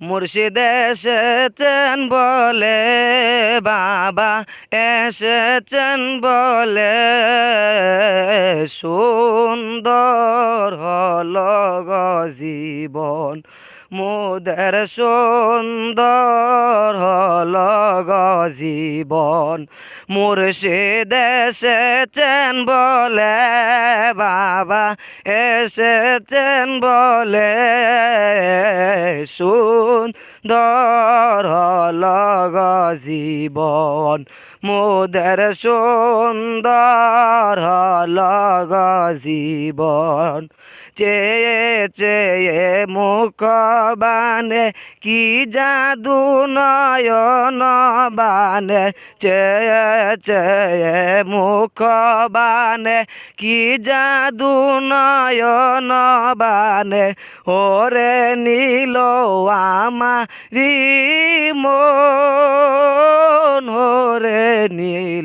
মুর্শিদ এসেছেন বলে বাবা, এসেছেন বলে সুন্দর হল জীবন। মোদের সুন্দর হল জীবন। মুর্শিদ এসেছেন বলে বাবা, এসেছেন বলে সুন্দর হল গো জীবন। মোদের সুন্দর হল জীবন। চেয়ে চেয়ে মুখ বানে কি জাদু নয়ন বানে? চেয়ে চেয়ে মুখ বানে কি জাদু নয়ন বানে? ওরে নীল আমারি মন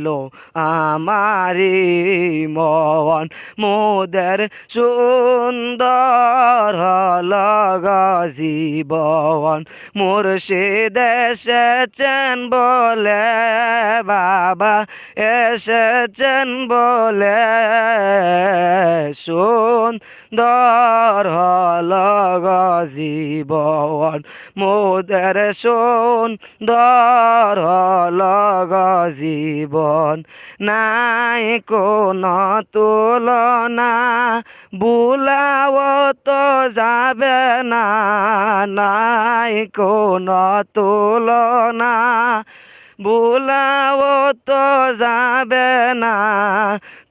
নীল আমারি মন। মোদের সুন্দর লগ জীবন। মুর্শিদ এসেছেন বলে বাবা, এসেছেন বলে সুন্দর লগ জীবন। মোদের সুন্দর লগ জীবন। নাই কোন তুলনা। বুলাও তো যাবে না, নাই কোন তুলনা। বুলাও তো যাবে না,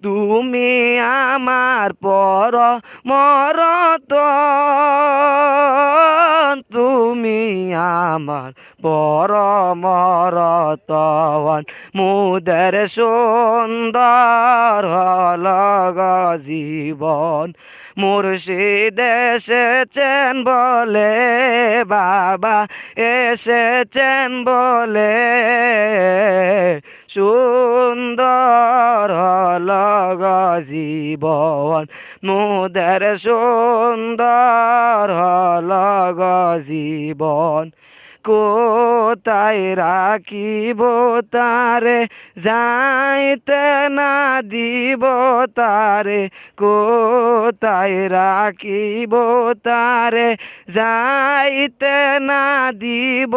তুমি আমার পর মরত। আমার পর মরতন মুদের সুন্দর হল গো জীবন। মুর্শিদ এসেছেন বলে, বাবা এসেছেন বলে। সুন্দর হল গো জীবন, মুদের সুন্দর হল গো জীবন। কোথায় রাখিব তারে? যাইতে না দিব তারে। কোথায় রাখিব তারে? যাইতে না দিব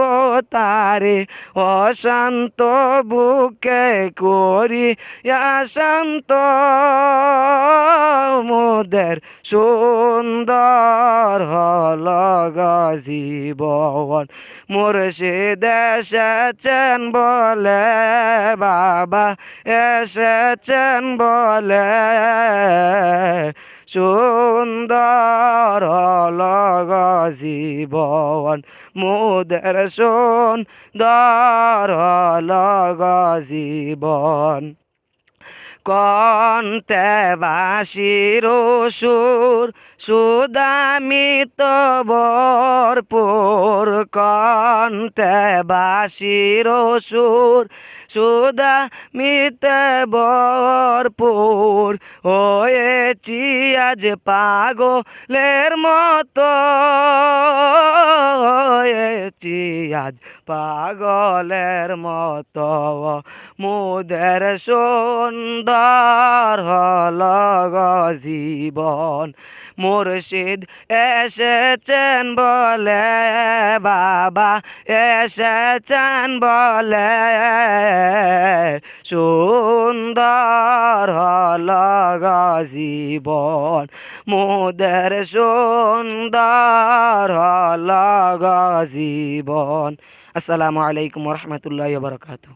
তারে। অশান্ত বুকে করি অশান্ত। মোদের সুন্দর হল গো জীবন মুর্শিদ এসেছেন বলে বাবা, এসেছেন বলে সুন্দর হল গো জীবন। মোদের সুন্দর হল গো জীবন। কণ্ঠে বাসির সুর সুদামিত ভরপুর। কণ্ঠে বাসির সুর সুদামিত ভরপুর। হয়েছি আজ পাগলের মতো। হয়েছি আজ পাগলের মতো। মুদের সুন্দর হল জীবন। মুর্শিদ এসেছেন বলে বাবা, এসেছেন বলে সুন্দর হল জীবন। মুদের সুন্দর হল জীবন। আসসালামু আলাইকুম রহমতুল্লাহ বরকাতু